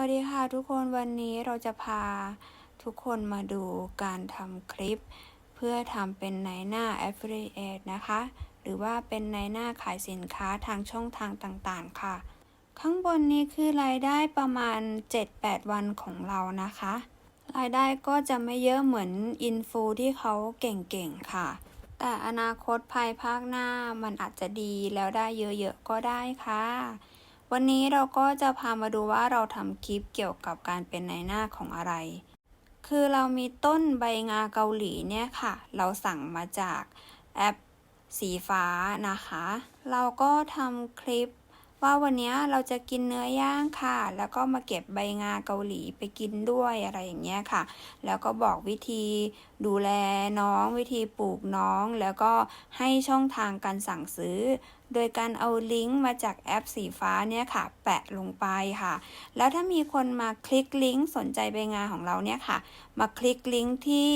วัสดีค่ะทุกคนวันนี้เราจะพาทุกคนมาดูการทำคลิป เพื่อทำเป็นในหน้า Affiliate นะคะ หรือว่าเป็นในหน้าขายสินค้าทางช่องทางต่างๆ ค่ะ ข้างบนนี้คือรายได้ประมาณ 7-8 วันของเรานะคะ รายได้ก็จะไม่เยอะเหมือนอินฟูที่เขาเก่งๆ ค่ะ แต่อนาคตภายภาคหน้ามันอาจจะดีแล้วได้เยอะๆ ก็ได้ค่ะ วันนี้เราก็จะพามาดูว่าเราทำคลิปเกี่ยวกับการเป็นในหน้าของอะไร คือเรามีต้นใบงาเกาหลีเนี่ยค่ะ เราสั่งมาจากแอปสีฟ้านะคะ เราก็ทำคลิป ว่าวันนี้เราจะกินเนื้อย่างค่ะ แล้วก็มาเก็บใบงาเกาหลีไปกินด้วยอะไรอย่างเงี้ยค่ะ แล้วก็บอกวิธีดูแลน้องวิธีปลูกน้อง แล้วก็ให้ช่องทางการสั่งซื้อ โดยการเอาลิงก์มาจากแอปสีฟ้าเนี่ยค่ะ แปะลงไปค่ะ แล้วถ้ามีคนมาคลิกลิงก์สนใจใบงาของเราเนี่ยค่ะ มาคลิกลิงก์ที่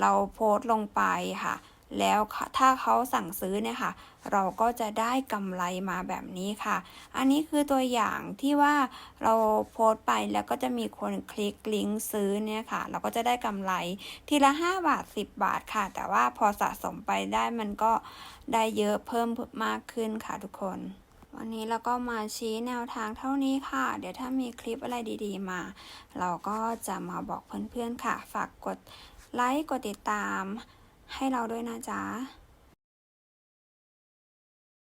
เราโพสต์ลงไปค่ะ แล้วถ้าเขาสั่งซื้อเนี่ยค่ะ เราก็จะได้กำไรมาแบบนี้ค่ะ อันนี้คือตัวอย่างที่ว่าเราโพสต์ไปแล้วก็จะมีคนคลิกลิงก์ซื้อเนี่ยค่ะ เราก็จะได้กำไรทีละ 5 บาท 10 บาทค่ะ แต่ว่าพอสะสมไปได้มันก็ได้เยอะเพิ่มมากขึ้นค่ะทุกคน วันนี้เราก็มาชี้แนวทางเท่านี้ค่ะ เดี๋ยวถ้ามีคลิปอะไรดีๆมา เราก็จะมาบอกเพื่อนๆค่ะ ฝากกดไลค์กดติดตาม ให้เราด้วยนะจ๊ะ